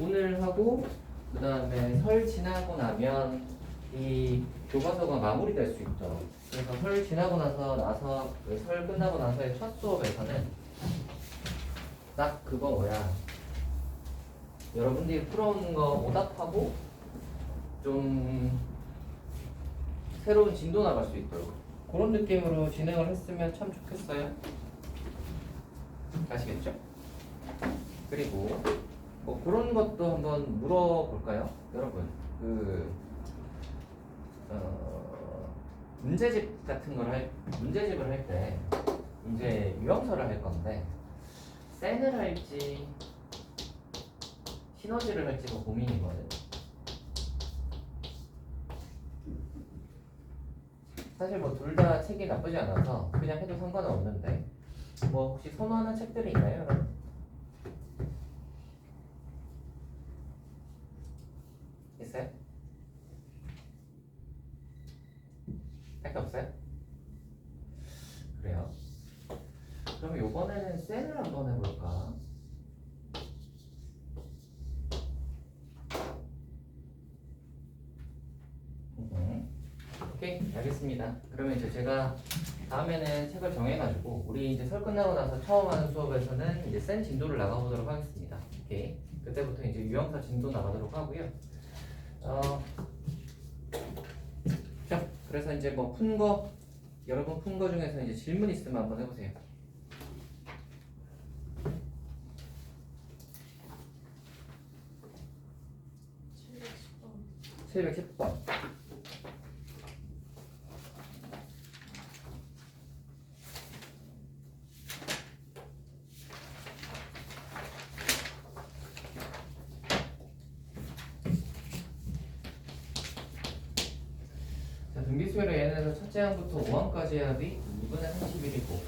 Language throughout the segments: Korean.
오늘 하고 그 다음에 설 지나고 나면 이 교과서가 마무리될 수 있죠. 그래서 설 지나고 나서 나서 그설 끝나고 나서의 첫 수업에서는 딱 그거 뭐야 여러분들이 풀어온 거 오답하고 좀 새로운 진도 나갈 수 있도록 그런 느낌으로 진행을 했으면 참 좋겠어요. 아시겠죠? 그리고 뭐 그런 것도 한번 물어볼까요? 여러분 그 어, 문제집 같은 걸 할 문제집을 할 때 이제 유형설을 할 건데 센을 할지 시너지를 할지가 고민이거든. 사실 뭐 둘 다 책이 나쁘지 않아서 그냥 해도 상관은 없는데 뭐 혹시 선호하는 책들이 있나요, 여러분? 있어요? 할게 없어요? 그래요. 그럼 이번에는 셀을 한번 해볼까? 음. 알겠습니다. 그러면 이제 제가 다음에는 책을 정해가지고 우리 이제 설 끝나고 나서 처음 하는 수업에서는 이제 센 진도를 나가보도록 하겠습니다. 오케이 그때부터 이제 유형사 진도 나가도록 하고요. 어, 자 그래서 이제 뭐 푼 거 여러분 푼 거 중에서 이제 질문 있으면 한번 해보세요. 710번. 자, 등비수열의 얘네에서 첫째 항부터 5항까지의 합이 2분의 31이고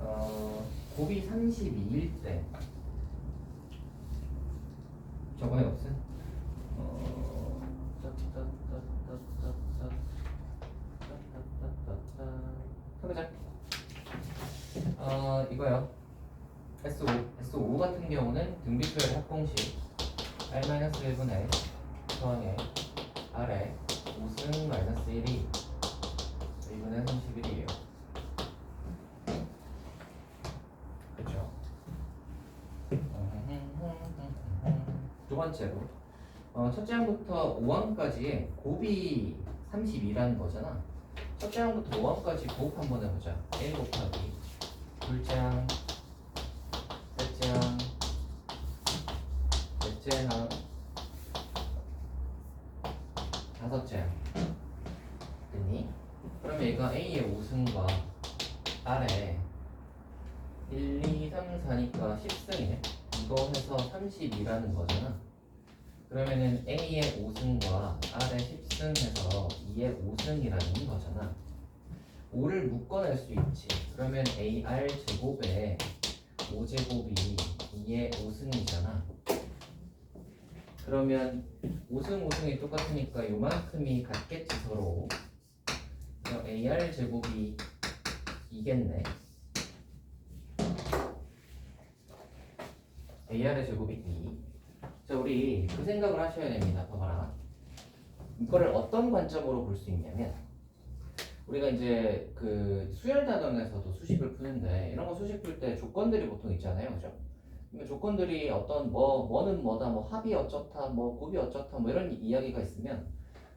어, 곱이 32일 때 저번에 없어요? 어... 해보자. 어 이거요. S5 S5 같은 경우는 등비수열의 합공식 R-1분의 더하기 R에 5승 마이너스 1이 2분의 31이에요. 그죠? 두 번째로 어, 첫째 항부터 5항까지의 곱이 32라는 거잖아. 첫째 항부터 5항까지 곱 한번 해보자. 1 곱하기 둘째 항, 셋째 항, 넷째 항, 다섯째 항. 됐니? 그러면 얘가 A의 5승과 R의 1, 2, 3, 4니까 10승이네. 이거 해서 32라는 거잖아. 그러면은 A의 5승과 R의 10승 해서 2의 5승이라는 거잖아. 5를 묶어낼 수 있지. 그러면 AR 제곱에 5제곱이 2의 5승이잖아. 그러면 5승 5승이 똑같으니까 요만큼이 같겠지 서로. 그럼 AR 제곱이 이겠네. AR의 제곱이 2. 자, 우리 그 생각을 하셔야 됩니다. 봐봐라. 이거를 어떤 관점으로 볼 수 있냐면, 우리가 이제 그 수열 단원에서도 수식을 푸는데, 이런 거 수식 풀 때 조건들이 보통 있잖아요. 그죠? 그러니까 조건들이 어떤 뭐, 뭐는 뭐다, 뭐 합이 어쩌다, 뭐 곱이 어쩌다, 뭐 이런 이야기가 있으면,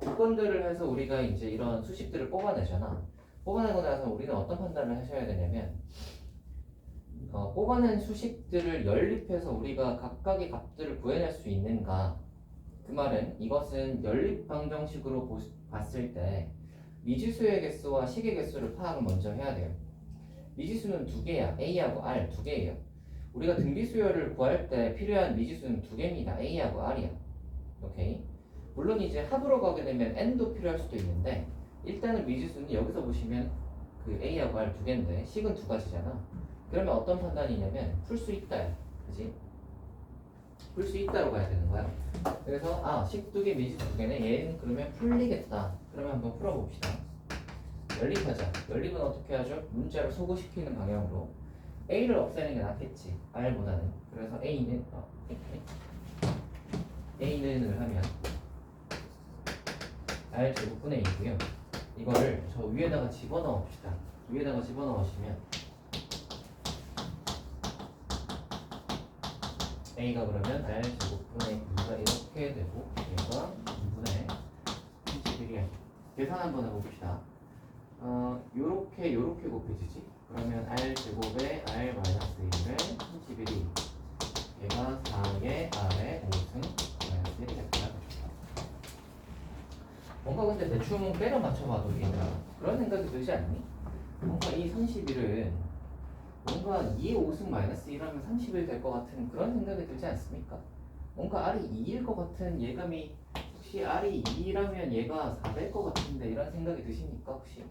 조건들을 해서 우리가 이제 이런 수식들을 뽑아내잖아. 뽑아내고 나서 우리는 어떤 판단을 하셔야 되냐면, 어, 뽑아낸 수식들을 연립해서 우리가 각각의 값들을 구해낼 수 있는가? 그 말은 이것은 연립 방정식으로 보- 봤을 때 미지수의 개수와 식의 개수를 파악을 먼저 해야 돼요. 미지수는 두 개야. A하고 R 두 개예요. 우리가 등비수열을 구할 때 필요한 미지수는 두 개입니다. A하고 R이야. 오케이. 물론 이제 합으로 가게 되면 N도 필요할 수도 있는데 일단은 미지수는 여기서 보시면 그 A하고 R 두 개인데 식은 두 가지잖아. 그러면 어떤 판단이냐면 풀 수 있다. 그지? 풀 수 있다로 가야 되는 거야. 그래서 아, 식두개 미지 두 개네. 얘는 그러면 풀리겠다. 그러면 한번 풀어봅시다. 연립하자. 연립은 어떻게 하죠? 문자를 소거시키는 방향으로. a를 없애는 게 낫겠지 r보다는 그래서 a는 어, a는을 하면 r 제곱분의 2고요 이거를 저 위에다가 집어넣어 봅시다 위에다가 집어넣으시면 a가 그러면 r 제곱분의 2가 이렇게 되고 얘가 2분의 31이야 계산 한번 해봅시다. 어, 요렇게 요렇게 곱해지지? 그러면 r 제곱에 r 마이너스 1에 31이 얘가 4의 r에 5승 마이너스 1이 됐다. 뭔가 근데 대충 때려 맞춰봐도 얘들아 그런 생각이 들지 않니? 뭔가 이 31은 뭔가 2의 5승 마이너스 1하면 30일 될 것 같은 그런 생각이 들지 않습니까? 뭔가 R이 2일 것 같은 예감이 혹시 R이 2라면 얘가 4될 것 같은데 이런 생각이 드십니까 혹시?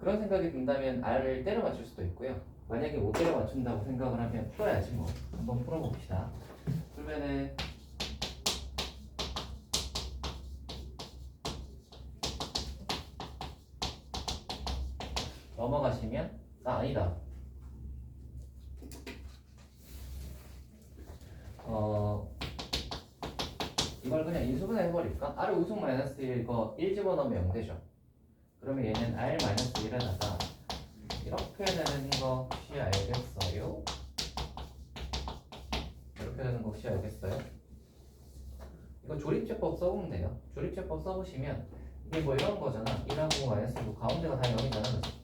그런 생각이 든다면 R을 때려 맞출 수도 있고요 만약에 못 때려 맞춘다고 생각을 하면 풀어야지 뭐 한번 풀어봅시다 그러면은 넘어가시면 아 아니다 어 이걸 그냥 인수분해 해버릴까? R을 우승 마이너스 1 이거 1 집어넣으면 0 되죠 그러면 얘는 R 마이너스 1에다가 이렇게 되는 거 혹시 알겠어요? 이렇게 되는 거 혹시 알겠어요? 이거 조립제법 써보면 돼요 조립제법 써보시면 이게 뭐 이런 거잖아 1하고 마이너스 1고 가운데가 다 0이잖아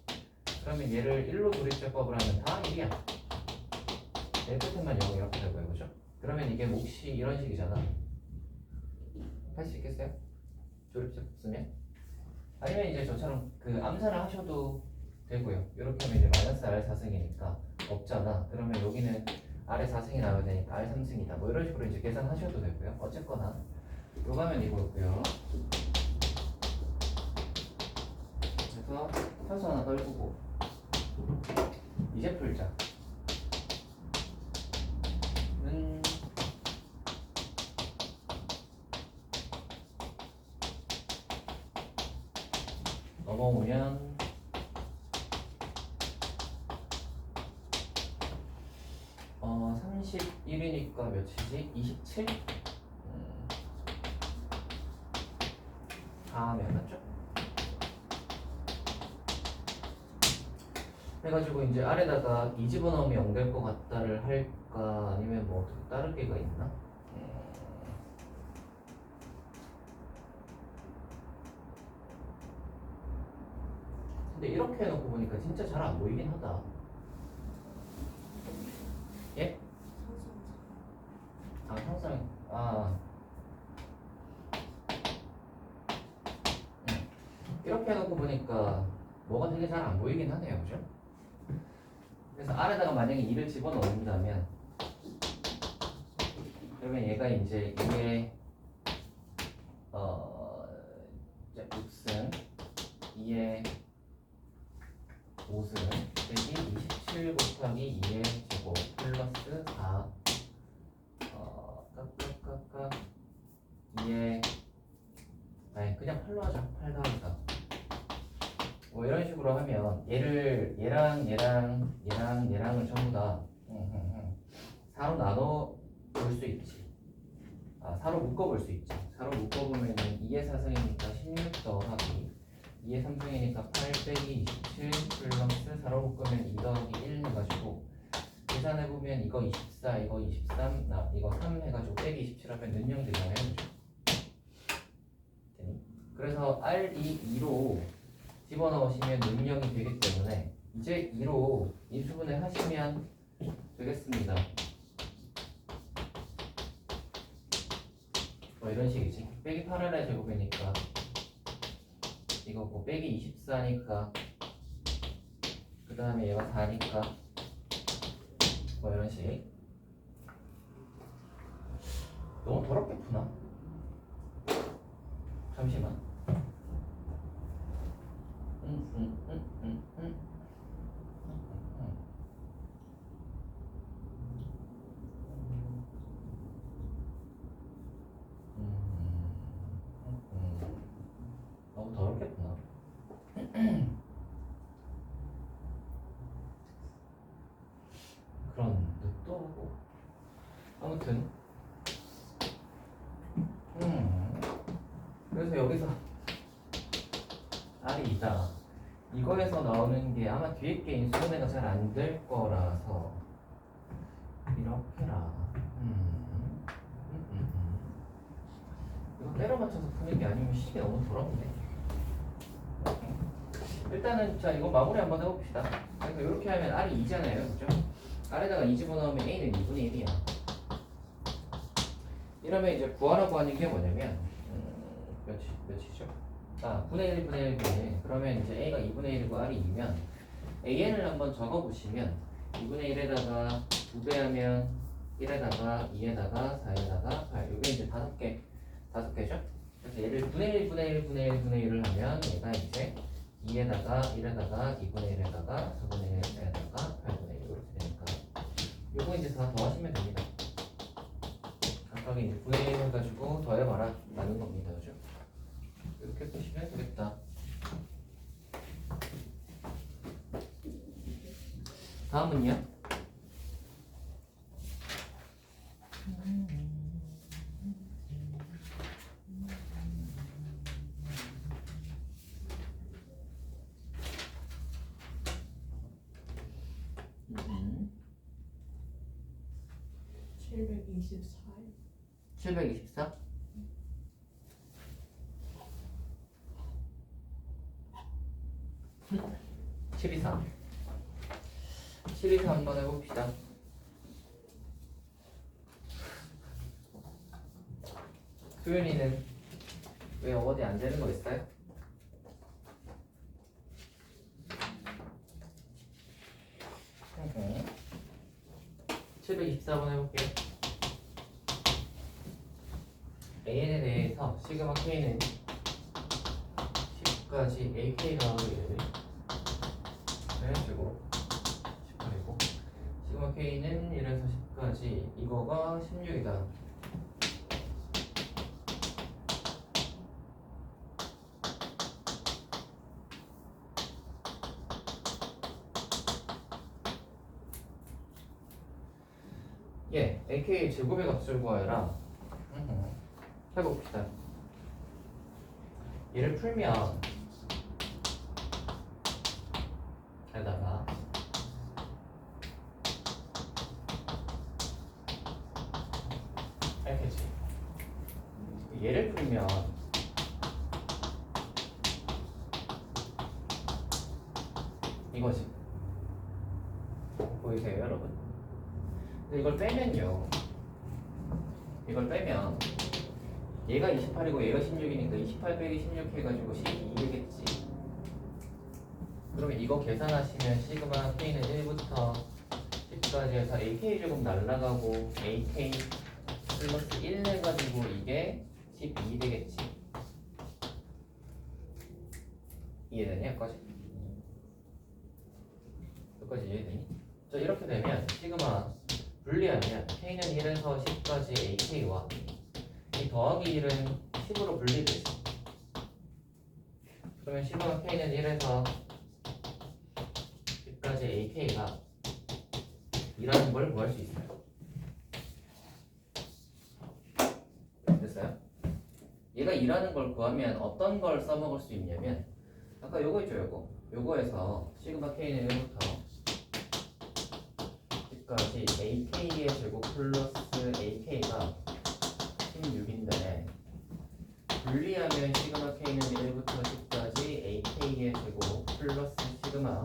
그러면 얘를 1로 조립제법을 하면 다 1이야. 얘 끝에만 0 이렇게 되고요. 그죠? 그러면 이게 몫이 이런 식이잖아. 할 수 있겠어요? 조립제법 쓰면? 아니면 이제 저처럼 그 암산을 하셔도 되고요. 이렇게 하면 이제 마이너스 R 4승이니까 없잖아. 그러면 여기는 R에 4승이 나와야 되니까 R 3승이다. 뭐 이런 식으로 이제 계산하셔도 되고요. 어쨌거나 요가면 이거였고요. 그래서 산수 하나 떨구고 이제 풀자 는 넘어오면 어 31이니까 몇이지? 27? 음. 다음에 맞죠? 해가지고 이제 아래다가 이 집어넣으면 0될것 같다를 할까 아니면 뭐 다른 게가 있나? 음. 근데 이렇게 해놓고 보니까 진짜 잘 안 보이긴 하다. 예? 아 항상 아 음. 이렇게 해놓고 보니까 뭐가 되게 잘 안 보이긴 하네요, 그죠? 그래서 아래다가 만약에 2를 집어넣는다면 그러면 얘가 이제 2의 어 이제 6승 2의 5승 빼기 27 곱하기 2의 제곱 플러스 4 어, 깍깍깍깍 2의 아니 그냥 8로 하자. 8 더하기 4뭐 이런 식으로 하면 얘를 얘랑 얘랑 얘랑 얘랑을 전부 다 4로 나눠 볼 수 있지. 아 4로 묶어 볼 수 있지. 4로 묶어 보면은 2의 4승이니까 16 더하기 2의 3승이니까 8 빼기 27 플러스 4로 묶으면 2 더하기 1 해가지고 계산해 보면 이거 24 이거 23 나 이거 3 해가지고 빼기 27 하면 는영 되잖아요. 그래서 R2 2로 집어넣으시면 능력이 되기 때문에 이제 2로 인수분해 하시면 되겠습니다. 뭐 이런 식이지. 빼기 8r의 제곱이니까 이거고 빼기 24니까 그 다음에 얘가 4니까 뭐 이런 식. 너무 더럽게 푸나? 잠시만. 음, 음, 음, 음, 음. 음, 음. 너무 더럽겠구나. 또 하고 아무튼 음 그래서 여기서 R이 있다. 이거에서 나오는 게 아마 뒤에 게 인수분해가 잘 안 될 거라서 이렇게라. 음, 음, 음, 음. 이거 때려 맞춰서 푸는 게 아니면 시계 너무 더럽네. 일단은 자 이거 마무리 한번 해봅시다. 그래서 이렇게 하면 R이 2잖아요 그죠? R에다가 2 집어넣으면 A는 2분의 1이야. 이러면 이제 구하라고 하는 게 뭐냐면 음, 몇이, 몇이죠? 아, 분의 1, 분의 1, 분의 1 그러면 이제 A가 2분의 1이고 R이 2면 AN을 한번 적어보시면 2분의 1에다가 2배 하면 1에다가 2에다가 4에다가 8 이게 이제 다섯 개 다섯 개죠? 그래서 얘를 분의 1, 분의 1, 분의 1, 분의 1을 하면 얘가 이제 2에다가 1에다가 2분의 1에다가 4분의 1에다가 8분의 1 이렇게 되니까 요거 이제 다 더하시면 됩니다 각각의 이제 분의 1 해가지고 더해봐라 라는 겁니다 그죠? 이렇게 보시면 되겠다 다음은요? 음, 724요. 724? 칠이삼. 칠이삼 한번 해봅시다. 수연이는 왜 어디 안 되는 거 있어요? 음. 724번 해볼게요. AN에 대해서 시그마 K는 10까지 AK가 1을 해주고 18이고 시그마 K는 1에서 10까지 이거가 16이다 예, AK 제곱의 값을 구하여라. 해봅시다. 얘를 풀면 에다가 알겠지? 얘를 풀면 이거지. 보이세요, 여러분? 근데 이걸 빼면요. 이걸 빼면 얘가 28이고 얘가 16이니까 28 빼기 16 해가지고 12겠지 그러면 이거 계산하시면 시그마 K는 1부터 10까지 해서 AK 조금 날라가고 AK 플러스 1 해가지고 이게 12 되겠지 이해되니? 여기까지? 여기까지 이해되니? 자 이렇게 되면 시그마 분리하면 K는 1에서 10까지 AK와 이 더하기 1은 10으로 분리되지. 그러면 10은 K는 1에서 10까지 AK가 이라는 걸 구할 수 있어요. 됐어요? 얘가 이라는 걸 구하면 어떤 걸 써먹을 수 있냐면 아까 요거 있죠 요거 요거에서 시그마 K는 1부터 10까지 AK의 제곱 플러스 AK가 16인데 분리하면 시그마 K는 1부터 10까지 AK의 제곱 플러스 시그마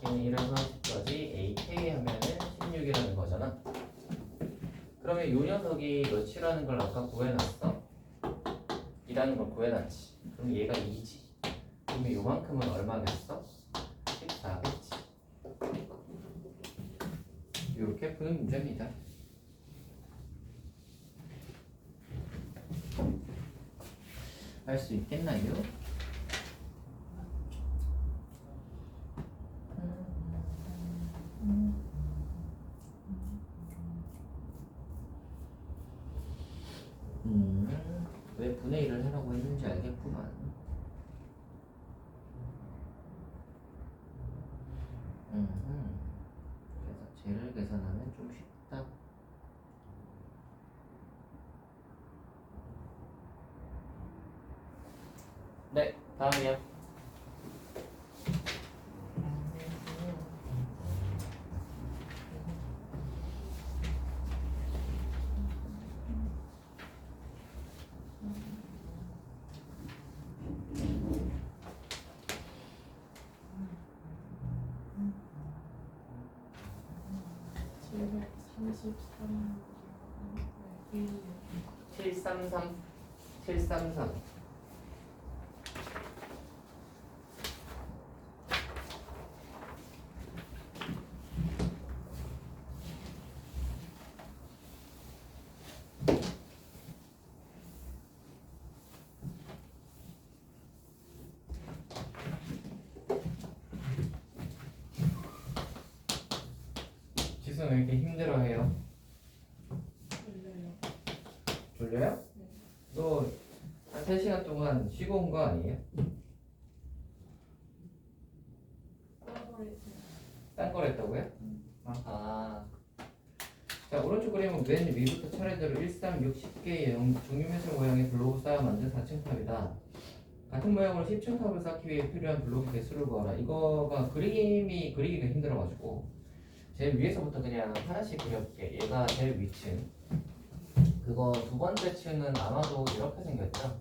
K는 1에서 10까지 AK 하면은 16이라는 거잖아 그러면 요 녀석이 몇이라는 걸 아까 구해놨어? 이라는 걸 구해놨지 그럼 얘가 2지 그러면 요만큼은 얼마겠어? 14겠지 이렇게 푸는 문제입니다 할 수 있겠나요? 음, 왜 분의 1을 하라고 했는지 알겠구만. 음, 그래서 쟤를 계산하면 좀 쉽다. 네, 다음이요. 칠백삼십삼 일 733 733 지수는 왜 이렇게 힘들어해요? 열려요. 졸려요? 너한 3시간 동안 쉬고 온 거 아니에요? 딴 걸 했다고요? 아. 자, 오른쪽 그림은 맨 위부터 차례대로 1, 3, 6, 10개의 종류매술 모양의 블록을 쌓아 만든 4층 탑이다. 같은 모양으로 10층 탑을 쌓기 위해 필요한 블록의 개수를 구하라. 이거가 그림이 그리기가 힘들어가지고 제일 위에서부터 그냥 하나씩 그려볼게. 얘가 제일 위층. 그거 두 번째 층은 아마도 이렇게 생겼죠.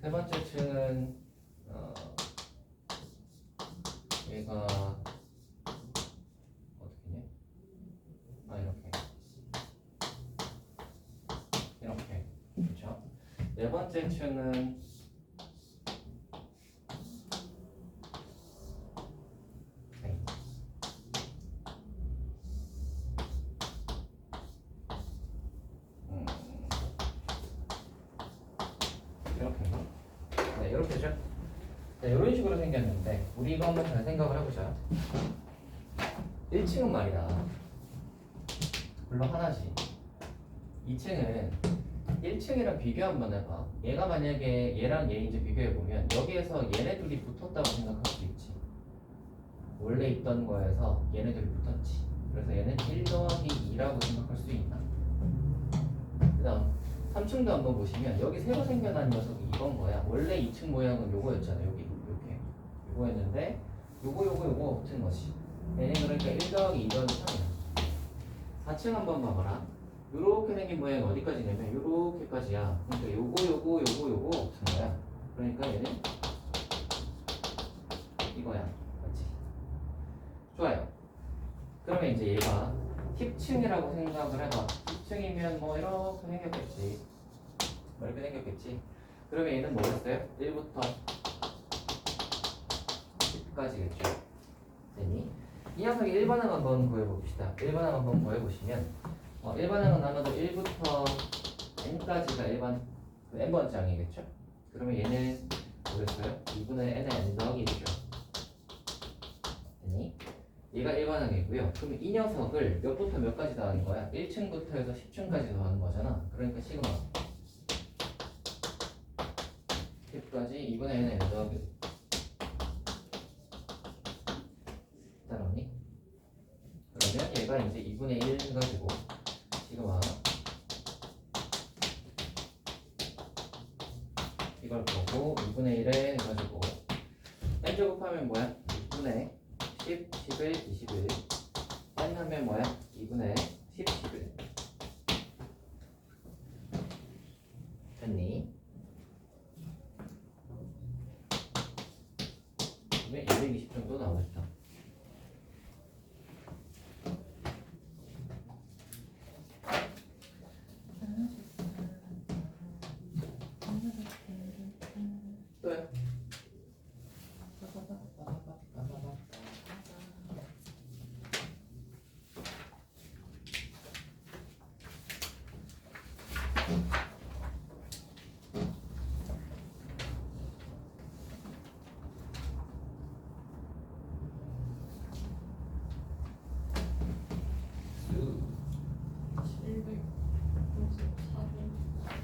세 번째 층은 어, 얘가 어떻게냐? 아 이렇게 이렇게 그렇죠? 네 번째 층은 네. 음. 이렇게인가? 네 이렇게죠? 네, 이런 식으로 생겼는데 우리 이거 한번 잘 생각을 해보자. 1층은 말이다. 물론 하나씩 2층은 1층이랑 비교 한번 해봐. 얘가 만약에 얘랑 얘 이제 비교해보면 여기에서 얘네 둘이 붙었다고 생각할 수 있지. 원래 있던 거에서 얘네 둘이 붙었지. 그래서 얘는 1 더하기 2라고 생각할 수 있나? 그 다음 3층도 한번 보시면 여기 새로 생겨난 녀석이 이건 거야. 원래 2층 모양은 요거였잖아 여기 이렇게. 요거였는데 요거 요거 요거 붙은 것이. 얘는 그러니까 1 더하기 2 더하기 3이야. 4층 한번 봐봐라. 요렇게 생긴 모양이 어디까지냐면 요렇게까지야. 그러니까 요거 요거 요거 요거 붙은 거야. 그러니까 얘는 이거야. 맞지? 좋아요. 그러면 이제 얘가 10층이라고 생각을 해봐 10층이면 뭐 이렇게 생겼겠지 뭐 이렇게 생겼겠지 그러면 얘는 뭐였어요? 1부터 10까지겠죠 됐니? 이 녀석이 1반항 한번 구해봅시다 1반항 한번 구해보시면 어, 1반항은 아마도 1부터 n까지가 1반 그 n번 장이겠죠 그러면 얘는 뭐였어요? 2분의 n의 n 더하기 1이죠 됐니? 얘가 1반항이고요 그러면 이 녀석을 몇부터 몇까지 더하는 거야? 1층부터 해서 10층까지 더하는 거잖아 그러니까 시그마 10까지 2분의 n의 n 더하기 1 따라오니? 그러면 얘가 이제 2분의 1 해가지고 시그마 이걸 보고 2분의 1에 해가지고 n 제곱하면 뭐야? 2분의 10, 11, 21 n 하면 뭐야? 2분의 10, 11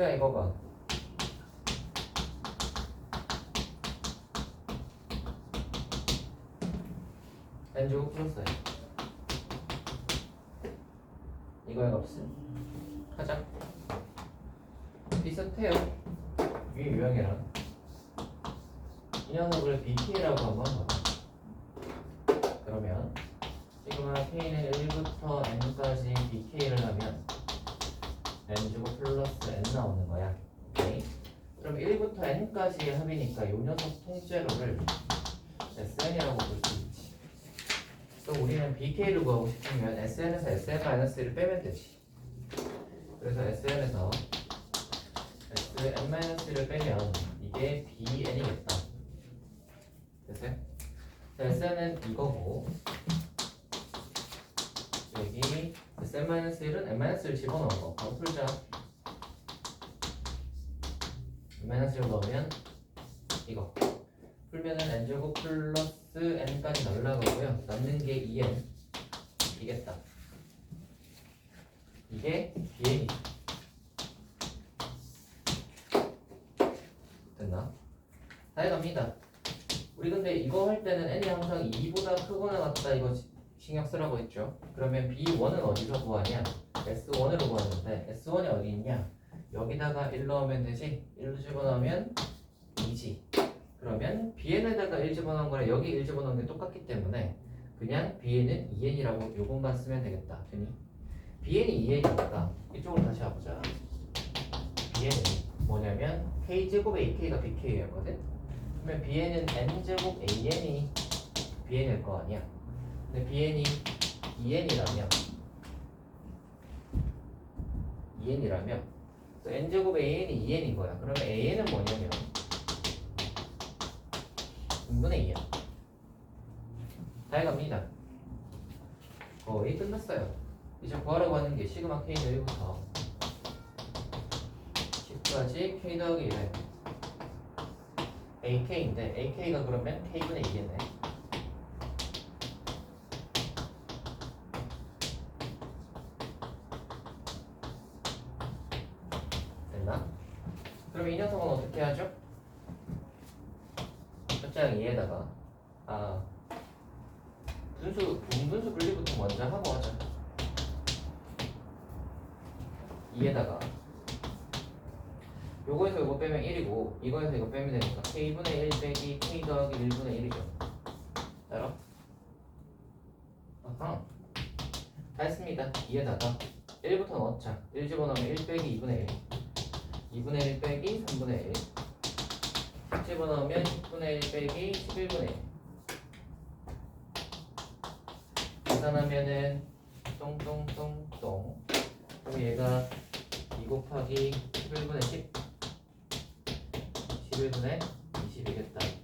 자, 이거 봐. 플러스 n 이거의 값은? 하자. 비슷해요. 위 유형이랑. 이 녀석을 BK라고 한번 봐봐 그러면 시그마 K는 1부터 N까지 BK를 하면 N제곱 플러스 N 나오는 거야 오케이 그럼 1부터 합이니까 이 녀석 통째로를 SN이라고 볼 수 있지. 또 우리는 BK를 구하고 싶으면 SN에서 SN-1를 빼면 되지. 그래서 SN에서 SN-1를 빼면 이게 BN이겠다. 됐어요? 자, SN은 이거고 여기 SN-1은 N-1을 집어넣은 거 바로 풀자 N-1을 넣으면 이거. 풀면은 N제곱 플러스 N까지 날라가고요. 남는 게 2N 이겠다. 이게 비행이. 됐나? 다 해갑니다. 우리 근데 이거 할 때는 n이 항상 2보다 크거나 같다 이거 시- 신경 쓰라고 했죠. 그러면 b1은 어디서 구하냐? s1으로 구하는데 s1이 어디 있냐? 여기다가 1 넣으면 되지? 1 집어넣으면 2지. 그러면 bn에다가 1 집어넣은 거랑 여기 1 집어넣은 게 똑같기 때문에 그냥 bn은 2n이라고 요것만 쓰면 되겠다. 되니? bn이 2n이니까 이쪽으로 다시 와보자. bn은 뭐냐면 k제곱 ak가 bk였거든? 그러면 bn은 n제곱 an이 bn일 거 아니야? 근데 bn이 2n이라면 2n이라면 n제곱 an이 2n인 거야. 그러면 an은 뭐냐면 분분의 2야 다 해갑니다. 거의 끝났어요. 이제 구하라고 하는 게 시그마 k는 1부터 10까지 k 더하기 1에 ak인데 ak가 그러면 k분의 2겠네. 됐나? 그럼 이 녀석은 어떻게 하죠? j2분의 1 빼기 k 더하기 1분의 1이죠. 따라. 아하. 다 했습니다. 2에다가 1부터 넣자. 1 집어넣으면 1 빼기 2분의 1 2분의 1 빼기 3분의 1 집어넣으면 10분의 1 빼기 11분의 1 계산하면은 똥똥똥똥. 그럼 얘가 2 곱하기 11분의 10 11분의 20이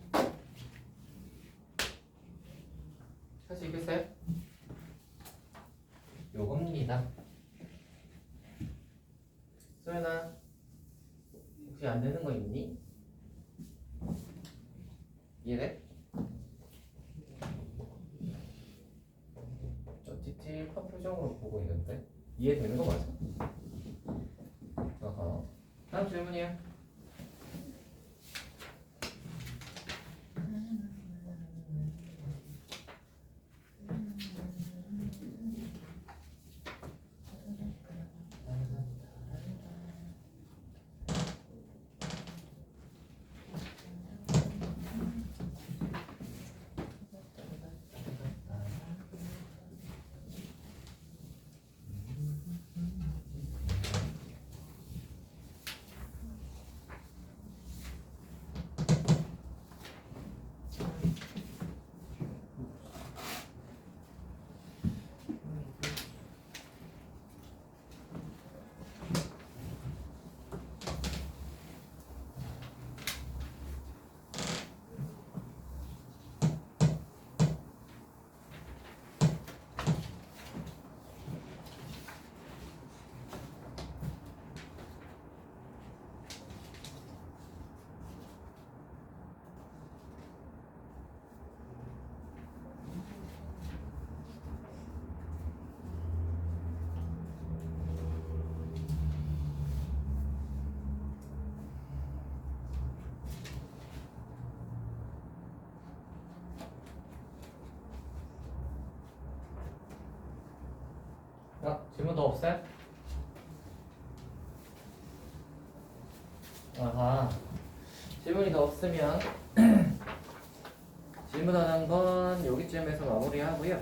질문 더 없어요? 아하 질문이 더 없으면 질문 하는 건 여기쯤에서 마무리하고요